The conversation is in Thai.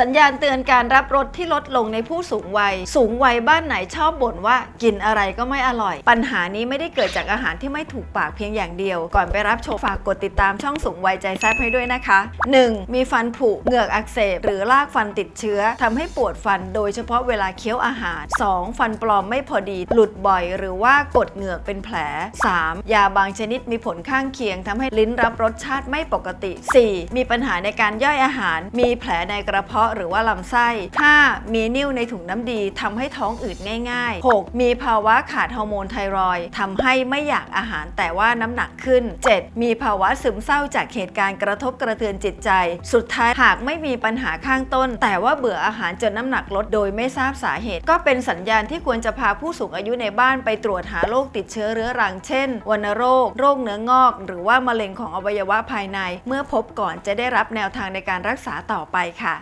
สัญญาณเตือนการรับรสที่ลดลงในผู้สูงวัย สูงวัยบ้านไหนชอบบ่นว่ากินอะไรก็ไม่อร่อย ปัญหานี้ไม่ได้เกิดจากอาหารที่ไม่ถูกปากเพียงอย่างเดียว ก่อนไปรับชมฝากกดติดตามช่องสูงวัยใจแซบให้ด้วยนะคะ 1. มีฟันผุเหงือกอักเสบ หรือรากฟันติดเชื้อทำให้ปวดฟันโดยเฉพาะเวลาเคี้ยวอาหาร 2. ฟันปลอมไม่พอดี หลุดบ่อย หรือว่ากดเหงือกเป็นแผล 3. ยาบางชนิดมีผลข้างเคียงทำให้ลิ้นรับรสชาติไม่ปกติ 4. มีปัญหาในการย่อยอาหาร มีแผลในกระเพาะหรือว่าลำไส้ 5. มีนิ่วในถุงน้ำดีทำให้ท้องอืดง่าย ๆ 6. มีภาวะขาดฮอร์โมนไทรอยทำให้ไม่อยากอาหารแต่ว่าน้ำหนักขึ้น 7. มีภาวะซึมเศร้าจากเหตุการณ์กระทบกระเทือนจิตใจ สุดท้ายหากไม่มีปัญหาข้างต้น แต่ว่าเบื่ออาหารจนน้ำหนักลดโดยไม่ทราบสาเหตุ ก็เป็นสัญญาณที่ควรจะพาผู้สูงอายุในบ้านไปตรวจหาโรคติดเชื้อเรื้อรังเช่นวัณโรค โรคเนื้องอก หรือว่ามะเร็งของอวัยวะภายใน เมื่อพบก่อนจะได้รับแนวทางในการรักษาต่อไปค่ะ